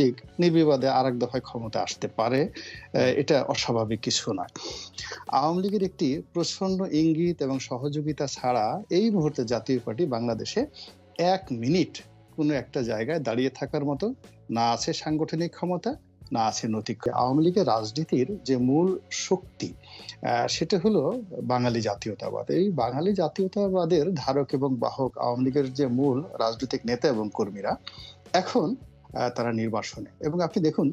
লীগ নির্বিবাদে আর এক দফায় ক্ষমতা আসতে পারে এটা অস্বাভাবিক কিছু নয়। আওয়ামী লীগের একটি প্রচণ্ড ইঙ্গিত এবং সহযোগিতা ছাড়া এই মুহূর্তে জাতীয় পার্টি বাংলাদেশে এক মিনিট কোনো একটা জায়গায় দাঁড়িয়ে থাকার মতো, না আছে সাংগঠনিক ক্ষমতা, না আছে নৈতিক আওয়ামী লীগের রাজনীতির যে মূল শক্তি সেটা হলো বাঙালি জাতীয়তাবাদ। এই বাঙালি জাতীয়তাবাদের ধারক এবং বাহক আওয়ামী লীগের যে মূল রাজনৈতিক নেতা এবং কর্মীরা, এখন তারা নির্বাসনে। এবং আপনি দেখুন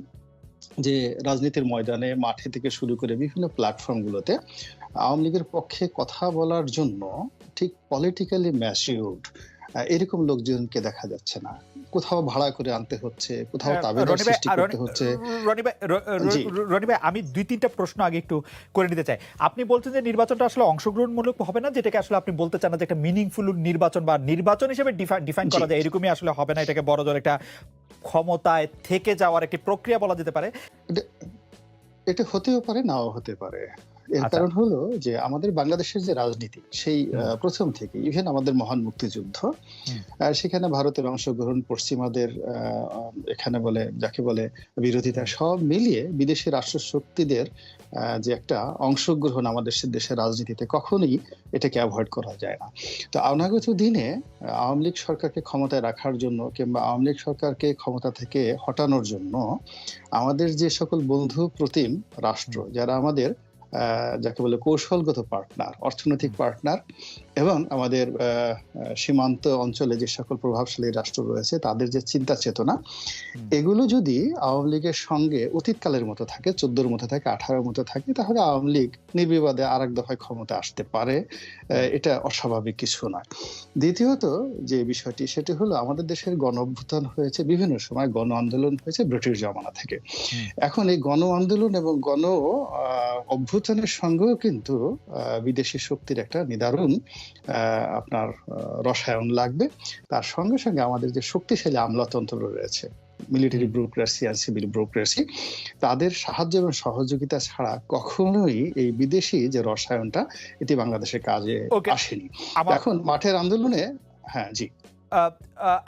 যে রাজনীতির ময়দানে মাঠে থেকে শুরু করে বিভিন্ন প্ল্যাটফর্মগুলোতে আওয়ামী লীগের পক্ষে কথা বলার জন্য ঠিক পলিটিক্যালি ম্যাচিউরড এরকম লোকজনকে দেখা যাচ্ছে না। কোথাও ভাড়া করে আনতে হচ্ছে কোথাও তাবেদার সৃষ্টি করতে হচ্ছে। রনি ভাই আমি দুই তিনটা প্রশ্ন আগে একটু করে নিতে চাই। আপনি বলছেন যে নির্বাচনটা আসলে অংশগ্রহণমূলক হবে না যেটাকে আসলে আপনি বলতে চান না যে একটা মিনিংফুল নির্বাচন বা নির্বাচন হিসেবে ডিফাইন করা যায় এরকমই আসলে হবে না এটাকে বড় জোর একটা ক্ষমতায় থেকে যাওয়ার একটি প্রক্রিয়া বলা যেতে পারে। এটা হতেও পারে নাও হতে পারে। এর আচ্ছা। কারণ হলো যে আমাদের বাংলাদেশের যে রাজনীতি সেই প্রথম থেকে ইভেন আমাদের মহান মুক্তিযুদ্ধ। সেখানে ভারতের অংশগ্রহণ পশ্চিমাদের এখানে বলে যাকে বলে বিরোধিতা সব মিলিয়ে বিদেশি রাষ্ট্র শক্তিদের যে একটা অংশগ্রহণ আমাদের দেশের রাজনীতিতে কখনোই এটাকে অ্যাভয়েড করা যায় না তো অনাগত দিনে আওয়ামী লীগ সরকারকে ক্ষমতায় রাখার জন্য কিংবা আওয়ামী লীগ সরকারকে ক্ষমতা থেকে হটানোর জন্য আমাদের যে সকল বন্ধু প্রতিম রাষ্ট্র যারা আমাদের যাকে বলে কৌশলগত পার্টনার অর্থনৈতিক পার্টনার এবং আমাদের সীমান্ত অঞ্চলে যে সকল প্রভাবশালী রাষ্ট্র রয়েছে তাদের যে চিন্তা চেতনা এগুলো যদি আওয়ামী লীগের সঙ্গে অতীতকালের মতো থাকে চোদ্দোর মতো থাকে আঠারোর মতো থাকে তাহলে আওয়ামী লীগ নির্বিবাদে আর এক দফায় ক্ষমতা আসতে পারে। এটা অস্বাভাবিক কিছু নয়। দ্বিতীয়ত যে বিষয়টি সেটি হলো আমাদের দেশের গণ অভ্যুত্থান হয়েছে বিভিন্ন সময় গণ আন্দোলন হয়েছে ব্রিটিশ জমানা থেকে। এখন এই গণ আন্দোলন এবং গণ আহ, অভ্যুত্থানের সঙ্গেও কিন্তু বিদেশি শক্তির একটা নিদারুণ আপনার রসায়ন লাগবে। তার সঙ্গে সঙ্গে আমাদের যে শক্তিশালী আমলাতন্ত্র রয়েছে মিলিটারি ব্যুরোক্রেসি আর সিভিল ব্যুরোক্রেসি তাদের সাহায্য এবং সহযোগিতা ছাড়া কখনোই এই বিদেশি যে রসায়নটা এটি বাংলাদেশের কাজে আসেনি। এখন মাঠের আন্দোলনে হ্যাঁ জি।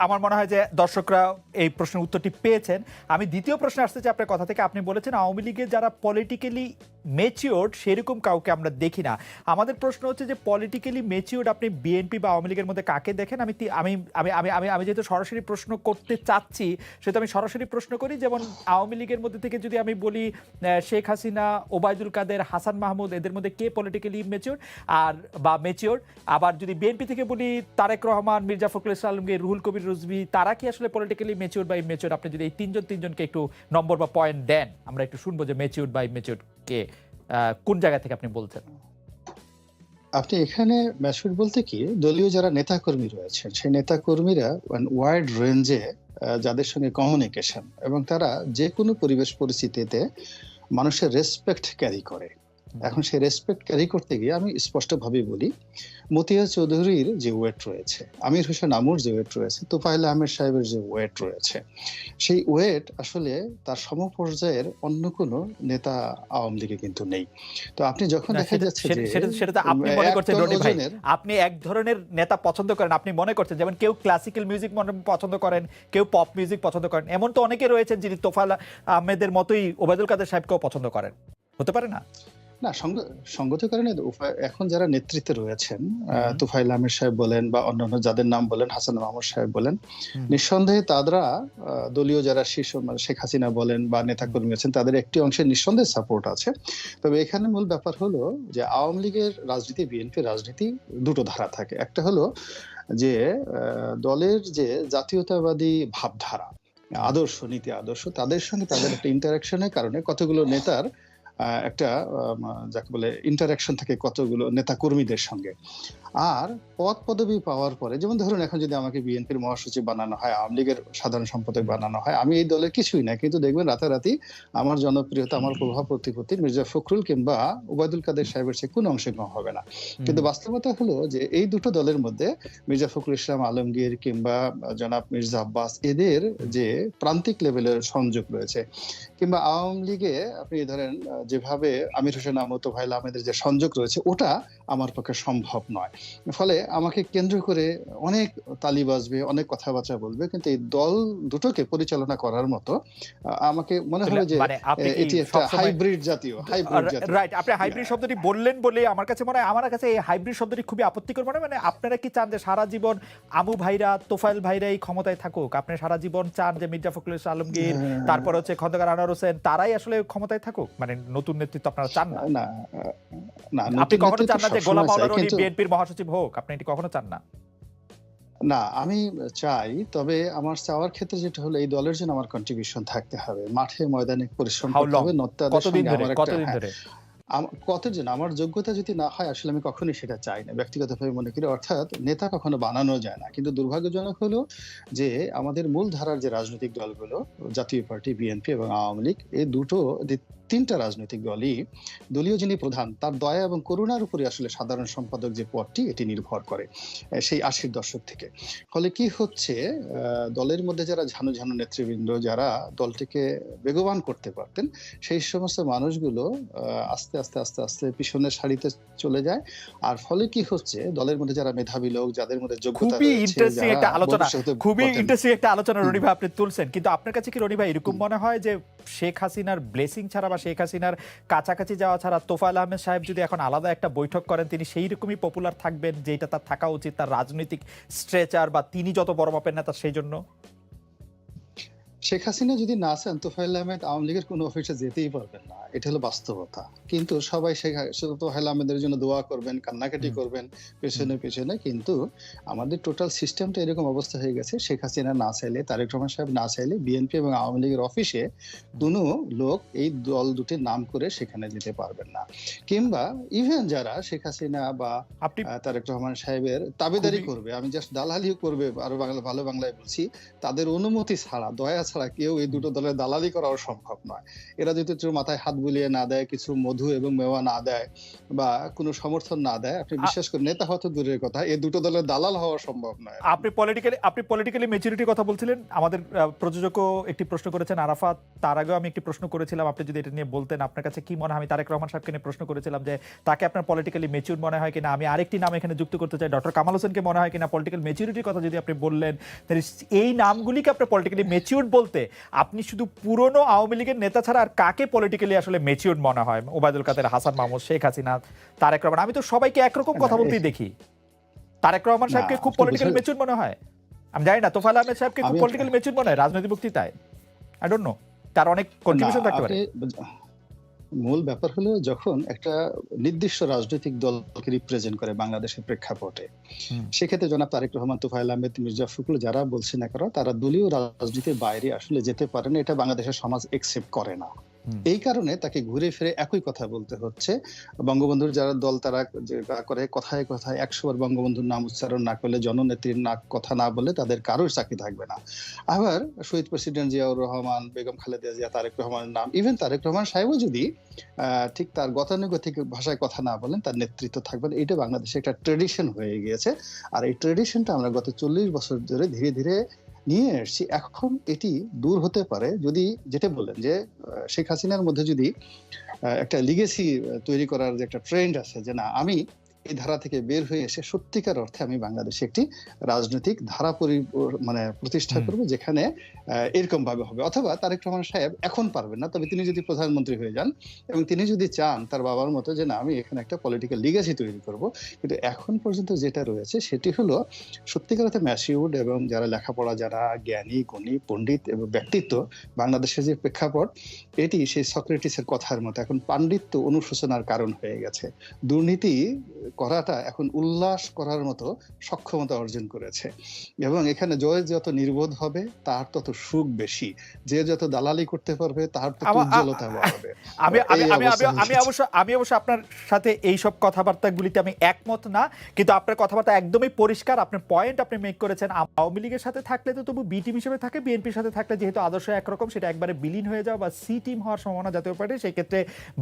আমার মনে হয় যে দর্শকরা এই প্রশ্নের উত্তরটি পেয়েছেন। আমি দ্বিতীয় প্রশ্নে আসতে চাই আপনার কথা থেকে। আপনি বলেছেন আওয়ামী লীগের যারা পলিটিক্যালি মেচিওর্ড সেরকম কাউকে আমরা দেখি না। আমাদের প্রশ্ন হচ্ছে যে পলিটিক্যালি মেচিওর্ড আপনি বিএনপি বা আওয়ামী লীগের মধ্যে কাকে দেখেন? আমি আমি আমি আমি আমি যেহেতু সরাসরি প্রশ্ন করতে চাচ্ছি, সেহেতু আমি সরাসরি প্রশ্ন করি। যেমন আওয়ামী লীগের মধ্যে থেকে যদি আমি বলি শেখ হাসিনা, ওবায়দুল কাদের, হাসান মাহমুদ, এদের মধ্যে কে পলিটিক্যালি মেচিওর আর, বা মেচিওর আবার যদি বিএনপি থেকে বলি, তারেক রহমান, মির্জা ফখরুল ইসলাম আলমগীর, রুহুল কবির রুজভি, তারা কি আসলে পলিটিক্যালি মেচিওর বা ইমেচিওর আপনি যদি এই তিনজন, তিনজনকে একটু নম্বর বা পয়েন্ট দেন, আমরা একটু শুনব যে মেচিওর বা ইমেচিওর কে। কোন জায়গা থেকে আপনি বলছেন আপনি এখানে ম্যাচুর বলতে কি, দলীয় যারা নেতাকর্মী রয়েছেন, সেই নেতাকর্মীরা ওয়াইড রেঞ্জে যাদের সঙ্গে কমিউনিকেশন এবং তারা যে কোনো পরিবেশ পরিস্থিতিতে মানুষের রেসপেক্ট ক্যারি করে। এখন সেই রেসপেক্ট ক্যারি করতে গিয়ে আমি স্পষ্টভাবে বলি মতিয়া চৌধুরীর যে ওয়েট রয়েছে আমির হোসেন আমুর যে ওয়েট রয়েছে তোফাইল আহমেদ সাহেবের যে ওয়েট রয়েছে সেই ওয়েট আসলে তার সমপর্যায়ের অন্য কোনো নেতা আওয়ামী লীগে কিন্তু নেই। তো আপনি যখন দেখা যাচ্ছে সেটা- সেটা সেটা তো আপনি মনে এক করছেন রনি ভাই। আপনি এক ধরনের নেতা পছন্দ করেন আপনি মনে করছেন যেমন কেউ ক্লাসিক্যাল মিউজিক পছন্দ করেন কেউ পপ মিউজিক পছন্দ করেন এমন তো অনেকে রয়েছেন যিনি তোফাল আহমেদের মতোই ওবায়দুল কাদের সাহেবকেও পছন্দ করেন। হতে পারে না? না সঙ্গত কারণে এখন যারা নেতৃত্বে রয়েছেন তুফাইল আহমেদ সাহেব বলেন বা অন্যান্য যাদের নাম বলেন হাসান মাহমুদ সাহেব বলেন নিঃসন্দেহে তারা দলীয় যারা শীর্ষ মানে শেখ হাসিনা বলেন বা নেতাকর্মী আছেন তাদের একটি অংশের নিঃসন্দেহে সাপোর্ট আছে। তবে এখানে মূল ব্যাপার হলো যে আওয়ামী লীগের রাজনীতি বিএনপি রাজনীতি দুটো ধারা থাকে। একটা হলো যে দলের যে জাতীয়তাবাদী ভাবধারা আদর্শ নীতি আদর্শ তাদের সঙ্গে তাদের একটা ইন্টারাকশনের কারণে কতগুলো নেতার আহ, একটা যাকে বলে ইন্টারাকশন থাকে কতগুলো নেতা কর্মীদের সঙ্গে। আর পদ পদবি পাওয়ার পরে যেমন ধরুন এখন যদি আমাকে বিএনপির মহাসচিব বানানো হয় আওয়ামী লীগের সাধারণ সম্পাদক বানানো হয় আমি এই দলের কিছুই না কিন্তু দেখবেন রাতারাতি আমার জনপ্রিয়তা আমার প্রভাব প্রতিপত্তি মির্জা ফখরুল কিংবা ওবায়দুল কাদের সাহেবের সে কোনো অংশে কম হবে না। কিন্তু বাস্তবতা হলো যে এই দুটো দলের মধ্যে মির্জা ফখরুল ইসলাম আলমগীর কিংবা জনাব মির্জা আব্বাস এদের যে প্রান্তিক লেভেলের সংযোগ রয়েছে কিংবা আওয়ামী লীগে আপনি ধরেন যেভাবে আমির হোসেন আহমদ ভাইল আহমেদের যে সংযোগ রয়েছে ওটা আমার পক্ষে সম্ভব নয়। ফলে আমাকে কেন্দ্র করে অনেক তালি বাজবে অনেক কথাবার্তা বলবে কিন্তু এই দল দুটোকে পরিচালনা করার মতো আমাকে মনে হবে যে মানে এটি একটা হাইব্রিড জাতীয় হাইব্রিড জাতীয়। রাইট আপনি হাইব্রিড শব্দটি বললেন বলে আমার কাছে মনে হয় আমার কাছে এই হাইব্রিড শব্দটি খুবই আপত্তিকর মনে মানে আপনারা কি চান যে সারা জীবন আমু ভাইরা তোফাইল ভাইরা এই ক্ষমতায় থাকুক? আপনি সারা জীবন চান যে মির্জা ফখরুল আলমগীর হ্যাঁ। তারপর হচ্ছে খন্দকার আনোয়ার হোসেন তারাই আসলে ক্ষমতায় থাকুক? মানে নতুন নেতৃত্ব আপনারা চান না? না না আপনি কখনো চান না যে গোলাম চাই, মাওলা রনি কিন্তু- বিএনপির মহাসচিব হোক আপনি এটি কখনো চান না? না আমি চাই তবে আমার চাওয়ার ক্ষেত্রে যেটা হলো এই দলের জন্য আমার কন্ট্রিবিউশন থাকতে হবে। মাঠে ময়দানে পরিশ্রম করতে হবে হ্যাঁ, কতজন? আমার যোগ্যতা যদি না হয় আসলে আমি কখনোই সেটা চাই না ব্যক্তিগতভাবে মনে করি। অর্থাৎ নেতা কখনো বানানো যায় না। কিন্তু দুর্ভাগ্যজনক হলো যে আমাদের মূল ধারার যে রাজনৈতিক দলগুলো জাতীয় পার্টি বিএনপি এবং আওয়ামী লীগ এই দুটো তিনটা রাজনৈতিক দলই দলীয় যিনি প্রধান তার দয়া এবং করুণার উপরে আসলে সাধারণ সম্পাদক যে পদটি এটি নির্ভর করে সেই আশির দশক থেকে। ফলে কি হচ্ছে দলের মধ্যে যারা ঝানু ঝানু নেতৃবৃন্দ যারা দলটিকে বেগবান করতে পারতেন সেই সমস্ত মানুষগুলো আস্তে আস্তে আস্তে আস্তে পিছনের সারিতে চলে যায়। আর ফলে কি হচ্ছে দলের মধ্যে যারা মেধাবী লোক যাদের মধ্যে যোগ্যতা খুবই ইন্টারেস্টিং একটা আলোচনা খুবই ইন্টারেস্টিং একটা আলোচনা রনি ভাই আপনি তুলছেন। কিন্তু আপনার কাছে কি রনি ভাই এরকম মনে হয় যে শেখ হাসিনার ব্লেসিং ছাড়া বা শেখ হাসিনার কাছাকাছি যাওয়া ছাড়া তোফায়ল আহমেদ সাহেব যদি এখন আলাদা একটা বৈঠক করেন, তিনি সেই রকমই পপুলার থাকবেন যেটা তার থাকা উচিত, তার রাজনৈতিক স্ট্রেচার বা তিনি যত বড় মাপের নেতা, সেই জন্য? শেখ হাসিনা যদি না চান তোফাইল আহমেদ আওয়ামী লীগের কোনো অফিসে যেতেই পারবেন না। এটা হলো বাস্তবতা। কিন্তু সবাই শেখ শুধু তোফাইল আহমেদের জন্য দোয়া করবেন কান্নাকাটি করবেন পেছনে পেছনে। কিন্তু আমাদের টোটাল সিস্টেমটা এরকম অবস্থা হয়ে গেছে শেখ হাসিনা না চাইলে তারেক রহমান সাহেব না চাইলে বিএনপি এবং আওয়ামী লীগের অফিসে কোনো লোক এই দল দুটির নাম করে সেখানে যেতে পারবেন না। কিংবা ইভেন যারা শেখ হাসিনা বা তারেক রহমান সাহেবের তাবেদারি করবে আমি জাস্ট দালালি করবে আরও বাংলা ভালো বাংলায় বলছি তাদের অনুমতি ছাড়া দয়া ছাড়া কেউ এই দুটো দলের দালালি করাও সম্ভব নয়। এরা যদি একটু মাথায় হাত বুলিয়ে না দেয় কিছু মধু এবং মেওয়া না দেয় বা কোনো সমর্থন না দেয় আপনি বিশ্বাস করেন নেতা হয়তো দূরের কথা এই দুটো দলের দালাল হওয়া সম্ভব নয়। আপনি পলিটিক্যালি আপনি পলিটিক্যালি মেচুরিটির কথা বলছিলেন। আমাদের প্রযোজকও একটি প্রশ্ন করেছেন আরাফাত। তার আগেও আমি একটি প্রশ্ন করেছিলাম আপনি যদি এটা নিয়ে বলতেন আপনার কাছে কি মনে হয়? আমি তারেক রহমান সাহেবকে নিয়ে প্রশ্ন করেছিলাম যে তাকে আপনার পলিটিক্যালি মেচুর মনে হয় কিনা? আমি আরেকটি নাম এখানে যুক্ত করতে চাই ডক্টর কামাল হোসেনকে মনে হয় কিনা? পলিটিক্যাল মেচুরিটির কথা যদি আপনি বললেন এই নামগুলিকে আপনার পলিটিক্যালি মেচিউর বলতে আপনি শুধু পুরনো আওয়ামী লীগের নেতা ছাড়া আর কাকে পলিটিক্যালি আসলে মেচিউর মনে হয়? ওবায়দুল কাদের হাসান মাহমুদ শেখ হাসিনা তারেক রহমান। আমি তো সবাইকে একরকম কথা বলতেই দেখি। তারেক রহমান সাহেবকে খুব পলিটিক্যাল মেচিউর মনে হয়। আমি জানি না তোফাল আহমেদ সাহেবকে খুব পলিটিক্যাল মেচিউর মনে হয় রাজনৈতিক বক্তৃতায়। আই ডোন্ট নো তার অনেক কন্ট্রিবিউশন থাকতে পারে। মূল ব্যাপার হলো যখন একটা নির্দিষ্ট রাজনৈতিক দলকে রিপ্রেজেন্ট করে বাংলাদেশের প্রেক্ষাপটে সেক্ষেত্রে জনাব তারেক রহমান তুফাইল আহমেদ মির্জা ফখরুল যারা বলছেন না কারও তারা দলীয় রাজনীতির বাইরে আসলে যেতে পারে না এটা বাংলাদেশের সমাজ একসেপ্ট করে না। এই কারণে তাকে ঘুরে ফিরে একই কথা বলতে হচ্ছে। বঙ্গবন্ধুর যারা দল, তারা করে, কথায় কথায় একশো বার বঙ্গবন্ধুর নাম উচ্চারণ না করলে, জননেত্রীর না কথা না বলে তাদের কারোর চাকরি থাকবে না। আবার শহীদ প্রেসিডেন্ট জিয়াউর রহমান, বেগম খালেদা জিয়া, তারেক রহমানের নাম ইভেন তারেক রহমান সাহেবও যদি ঠিক তার গতানুগতিক ভাষায় কথা না বলেন, তার নেতৃত্ব থাকবে এটা বাংলাদেশে একটা ট্রেডিশন হয়ে গিয়েছে। আর এই ট্রেডিশনটা আমরা গত চল্লিশ বছর ধরে ধীরে ধীরে নিয়ে এসছি এখন এটি দূর হতে পারে যদি যেটা বললেন যে শেখ হাসিনার মধ্যে যদি একটা লিগেসি তৈরি করার যে একটা ট্রেন্ড আছে যে না, আমি এই ধারা থেকে বের হয়ে এসে সত্যিকার অর্থে আমি বাংলাদেশে একটি রাজনৈতিক ধারা পরি মানে প্রতিষ্ঠা। করব যেখানে এরকম ভাবে হবে। অথবা তারেক রহমান সাহেব এখন পারবেন না তবে তিনি যদি প্রধানমন্ত্রী হয়ে যান এবং তিনি যদি চান তার বাবার মতো যে না আমি এখানে একটা পলিটিক্যাল লিগাসি তৈরি করব। কিন্তু এখন পর্যন্ত যেটা রয়েছে সেটি হলো সত্যিকার অর্থে ম্যাসিউড এবং যারা লেখাপড়া যারা জ্ঞানী গুণী পণ্ডিত এবং ব্যক্তিত্ব বাংলাদেশের যে প্রেক্ষাপট এটি সেই সক্রেটিসের কথার মতো এখন পাণ্ডিত্য অনুশোচনার কারণ হয়ে গেছে। দুর্নীতি করাটা এখন উল্লাস করার মতো সক্ষমতা অর্জন করেছে। এবং এখানে জয় যত নির্বোধ হবে তার তত সুখ বেশি। যে যত দালালি করতে পারবে তার তত উজ্জ্বলতা বাড়বে। আমি আমি। অবশ্য আমি অবশ্য আপনার সাথে এই সব কথাবার্তাগুলিতে আমি একমত না কিন্তু আপনার কথাবার্তা একদমই পরিষ্কার আপনার পয়েন্ট আপনি মেক করেছেন। আওয়ামী লীগের সাথে থাকলে তো তবু বি টিম হিসেবে থাকে বিএনপির সাথে থাকলে যেহেতু আদর্শ একরকম সেটা একবারে বিলীন হয়ে যাওয়া বা সি টিম হওয়ার সম্ভাবনা জাতীয় পার্টি সেই ক্ষেত্রে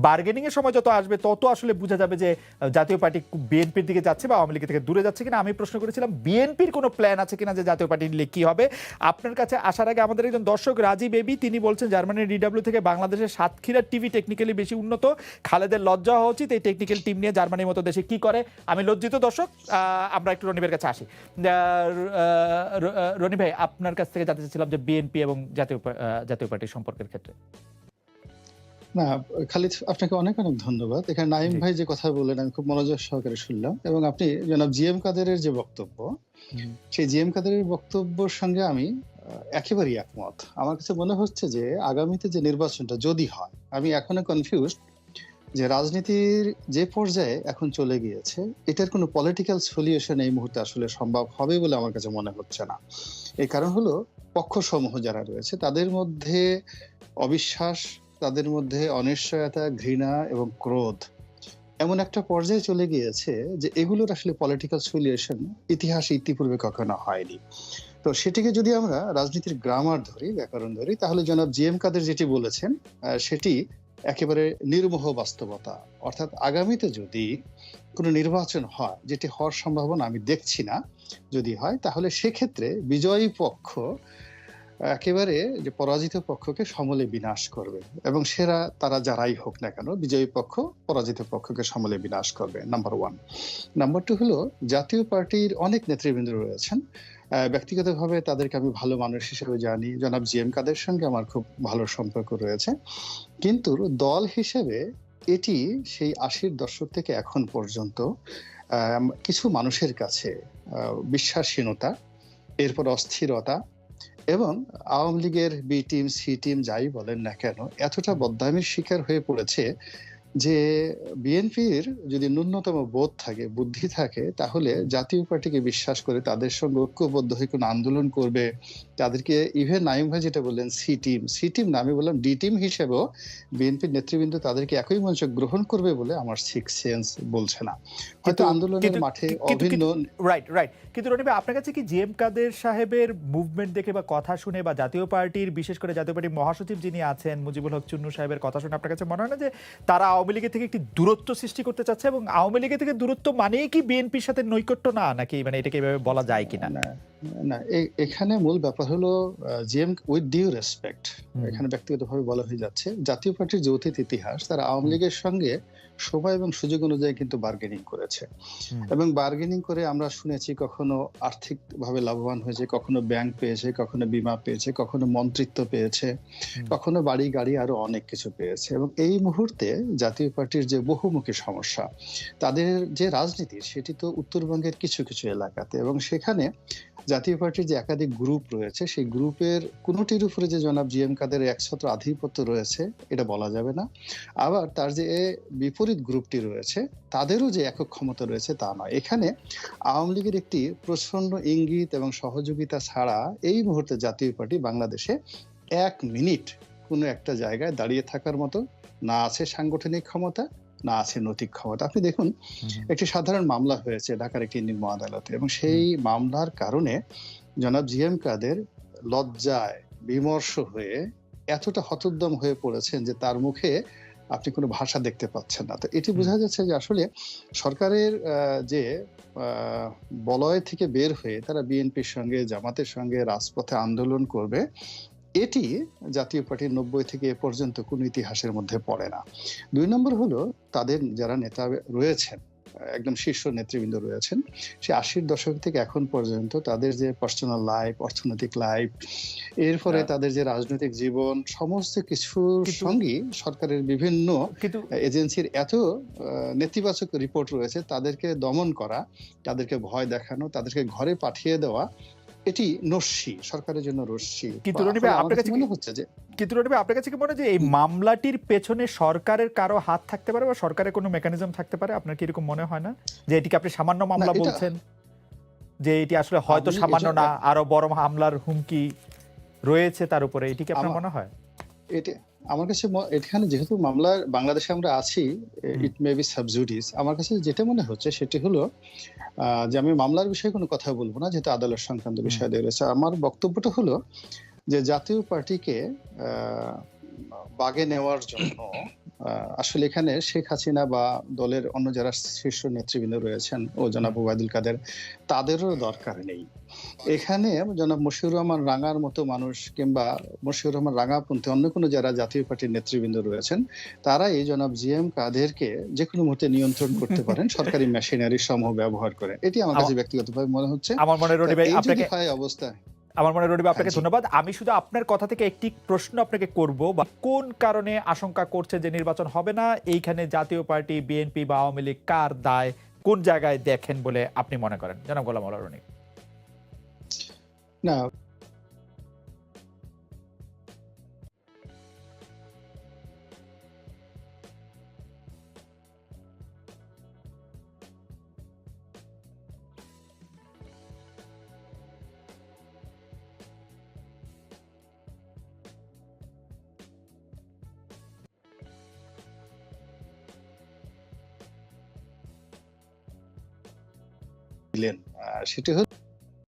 বার্গেনিং এর সময় যত আসবে তত আসলে বোঝা যাবে যে জাতীয় পার্টি বিএনপির দিকে যাচ্ছে বা আওয়ামী থেকে দূরে যাচ্ছে কিনা, আমি প্রশ্ন করেছিলাম, বিএনপির কোনো প্ল্যান আছে কিনা যে জাতীয় পার্টি নিলে কী হবে? আপনার কাছে আসার আগে আমাদের একজন দর্শক রাজী বেবি তিনি বলছেন, জার্মানির ডিডাব্লিউ থেকে বাংলাদেশের সাতক্ষীরার টিভি টেকনিক্যালি বেশি উন্নত। খালেদের লজ্জা হওয়া উচিত এই টেকনিক্যাল টিম নিয়ে জার্মানির মতো দেশে কি করে? আমি লজ্জিত দর্শক আমরা একটু রনিবের কাছে আসি। রনি ভাই, আপনার কাছ থেকে জানতে চাচ্ছিলাম যে বিএনপি এবং জাতীয় জাতীয় পার্টির সম্পর্কের ক্ষেত্রে। না খালিদ আপনাকে অনেক অনেক ধন্যবাদ। এখানে নাইম ভাই যে কথা বললেন আমি খুব মনোযোগ সহকারে শুনলাম। এবং আপনি জনাব জি এম কাদেরের যে বক্তব্য সেই জি এম কাদেরের বক্তব্যের সঙ্গে আমি একেবারেই একমত। আমার কাছে মনে হচ্ছে যে আগামীতে যে নির্বাচনটা যদি হয় আমি এখনও কনফিউজ যে রাজনীতির যে পর্যায়ে এখন চলে গিয়েছে এটার কোনো পলিটিক্যাল সলিউশন এই মুহূর্তে আসলে সম্ভব হবে বলে আমার কাছে মনে হচ্ছে না। এই কারণ হলো পক্ষসমূহ যারা রয়েছে তাদের মধ্যে অবিশ্বাস তাদের মধ্যে অনিশ্চয়তা, ঘৃণা এবং ক্রোধ এমন একটা পর্যায়ে চলে গিয়েছে যে এগুলোর আসলে পলিটিক্যাল সলিউশন ইতিহাসে ইতিপূর্বে কখনো হয়নি। তো সেটিকে যদি আমরা রাজনীতির গ্রামার ধরি, ব্যাকরণ ধরি, তাহলে জনাব জি এম কাদের যেটি বলেছেন সেটি একেবারে নির্মোহ বাস্তবতা। অর্থাৎ আগামীতে যদি কোনো নির্বাচন হয়, যেটি হওয়ার সম্ভাবনা আমি দেখছি না, যদি হয়, তাহলে সেক্ষেত্রে বিজয়ী পক্ষ একেবারে যে পরাজিত পক্ষকে সমলে বিনাশ করবে এবং সেরা তারা যারাই হোক না কেন, বিজয়ী পক্ষ পরাজিত পক্ষকে সমলে বিনাশ করবে নাম্বার ওয়ান নাম্বার টু হলো, জাতীয় পার্টির অনেক নেতৃবৃন্দ রয়েছেন। ব্যক্তিগতভাবে তাদেরকে আমি ভালো মানুষ হিসেবে জানি। জনাব জি এম কাদের সঙ্গে আমার খুব ভালো সম্পর্ক রয়েছে। কিন্তু দল হিসেবে এটি সেই আশির দশক থেকে এখন পর্যন্ত কিছু মানুষের কাছে বিশ্বাসহীনতা, এরপর অস্থিরতা এবং আওয়ামী লীগের বি টিম সি টিম যাই বলেন না কেন, এতটা বদনামের শিকার হয়ে পড়েছে যে বিএনপির যদি ন্যূনতম বোধ থাকে, বুদ্ধি থাকে, তাহলে জাতীয় পার্টিকে বিশ্বাস করে তাদের সঙ্গে ঐক্যবদ্ধ হয়ে কোনো আন্দোলন করবে তাদেরকে ইভেন নাইম ভাই যেটা বললেন সি টিম সি টিম না আমি বললাম ডি টিম হিসেবেও বিএনপির নেতৃবৃন্দ তাদেরকে একই মঞ্চে গ্রহণ করবে বলে আমার সিক্স সেন্স বলছে না। হয়তো আন্দোলনের মাঠে অভিন্ন রাইট রাইট কিন্তু রনি ভাই আপনার কাছে কি জি এম কাদের সাহেবের মুভমেন্ট দেখে বা কথা শুনে বা জাতীয় পার্টির বিশেষ করে জাতীয় পার্টির মহাসচিব যিনি আছেন মুজিবুল হক চুন্নু সাহেবের কথা শুনে আপনার কাছে মনে হয় না যে তারা আওয়ামী লীগের থেকে একটি দূরত্ব সৃষ্টি করতে চাচ্ছে এবং আওয়ামী লীগের থেকে দূরত্ব মানেই কি বিএনপির সাথে নৈকট্য না নাকি মানে এটাকে এভাবে বলা যায় কিনা? না না এখানে মূল ব্যাপার হলো জিএম উইথ ডিউ রেসপেক্ট। এখানে ব্যক্তিগতভাবে বলা হয়ে যাচ্ছে জাতীয় পার্টির যে অতীত ইতিহাস তারা আওয়ামী লীগের সঙ্গে সময় এবং সুযোগ অনুযায়ী কিন্তু বার্গেনিং করেছে। এবং বার্গেনিং করে আমরা শুনেছি কখনো আর্থিক ভাবে লাভবান হয়েছে কখনো ব্যাংক পেয়েছে কখনো বিমা পেয়েছে কখনো মন্ত্রিত্ব পেয়েছে কখনো বাড়ি গাড়ি আরও অনেক কিছু পেয়েছে। এবং এই মুহূর্তে জাতীয় পার্টির যে বহুমুখী সমস্যা তাদের যে রাজনীতি সেটি তো উত্তরবঙ্গের কিছু কিছু এলাকাতে। এবং সেখানে জাতীয় পার্টির যে একাধিক গ্রুপ রয়েছে, সেই গ্রুপের কোনোটির উপরে যে জনাব জি এম কাদের একছত্র আধিপত্য রয়েছে, এটা বলা যাবে না। আবার তার যে বিপরীত গ্রুপটি রয়েছে, তাদেরও যে একক ক্ষমতা রয়েছে তা নয়। এখানে আওয়ামী লীগের একটি প্রচণ্ড ইঙ্গিত এবং সহযোগিতা ছাড়া এই মুহূর্তে জাতীয় পার্টি বাংলাদেশে এক মিনিট কোনো একটা জায়গায় দাঁড়িয়ে থাকার মতো না আছে সাংগঠনিক ক্ষমতা। না আছে নৈতিক ক্ষমতা। আপনি দেখুন একটি সাধারণ মামলা হয়েছে ঢাকার একটি নিম্ন আদালতে এবং সেই মামলার কারণে জনাব জি এম কাদের লজ্জায় বিমর্ষ হয়ে এতটা হতোদ্যম হয়ে পড়েছেন যে তার মুখে আপনি কোনো ভাষা দেখতে পাচ্ছেন না। তো এটি বোঝা যাচ্ছে যে আসলে সরকারের যে বলয় থেকে বের হয়ে তারা বিএনপির সঙ্গে জামাতের সঙ্গে রাজপথে আন্দোলন করবে এটি জাতীয় পার্টির নব্বই থেকে এ পর্যন্ত কোন ইতিহাসের মধ্যে পড়ে না দুই নম্বর হলো তাদের যারা নেতা রয়েছেন একদম শীর্ষ নেতৃবৃন্দ রয়েছেন সে আশির দশক থেকে এখন পর্যন্ত তাদের যে পার্সোনাল লাইফ অর্থনৈতিক লাইফ এরপরে হ্যাঁ। তাদের যে রাজনৈতিক জীবন সমস্ত কিছুর সঙ্গী সরকারের বিভিন্ন এজেন্সির এত নেতিবাচক রিপোর্ট রয়েছে তাদেরকে দমন করা তাদেরকে ভয় দেখানো তাদেরকে ঘরে পাঠিয়ে দেওয়া এটি নস্যি সরকারের জন্য রস্যি কিন্তু তো রনি ভাই, আসলে আপনার কাছে মনে হচ্ছে যে কিন্তু রনিবে আপনার কাছে কি মনে হয় যে এই মামলাটির পেছনে সরকারের কারও হাত থাকতে পারে বা সরকারের কোনো মেকানিজম থাকতে পারে? আপনার কি এরকম মনে হয় না? যে এটিকে আপনি সামান্য মামলা বলছেন? যে এটি আসলে হয়তো সামান্য না আরও বড় হামলার হুমকি রয়েছে তার উপরে এটিকে আপনার মনে হয়? এটা আমার কাছে এখানে যেহেতু মামলা বাংলাদেশে আমরা আছি ইট মে বি সাবজুডিস আমার কাছে যেটা মনে হচ্ছে সেটি হলো যে আমি মামলার বিষয়ে কোনো কথা বলব না যেহেতু আদালত সংক্রান্ত। বিষয় দিয়ে রয়েছে আমার বক্তব্যটা হলো যে জাতীয় পার্টিকে আহ, বাগে নেওয়ার জন্য আসলে এখানে শেখ হাসিনা বা দলের অন্য যারা শীর্ষ নেতৃবৃন্দ রয়েছেন ও জনাব ওবায়দুল কাদের তাদেরও দরকার নেই। এখানে জনাব মশিউর রহমান রাঙার মতো মানুষ কিংবা মশিউর রহমান রাঙাপন্থী অন্য কোনো যারা জাতীয় পার্টির নেতৃবৃন্দ রয়েছেন তারা এই জনাব জি এম কাদেরকে যে কোনো মুহূর্তে নিয়ন্ত্রণ করতে পারেন সরকারি মেশিনারি সমূহ ব্যবহার করে। এটি আমার কাছে ব্যক্তিগতভাবে মনে হচ্ছে। আমার মনে হয় ভাই আপনাকে অবস্থা আমার মনে রবি আপনাকে হ্যাঁ, ধন্যবাদ। আমি শুধু আপনার কথা থেকে একটি প্রশ্ন আপনাকে করব বা কোন কারণে আশঙ্কা করছে যে নির্বাচন হবে না? এইখানে জাতীয় পার্টি বিএনপি বা আওয়ামী লীগ কার দায়? কোন জায়গায় দেখেন বলে আপনি মনে করেন? জনাব গোলাম আল্লাহ রনি না দিলেন আহ, সেটি হলো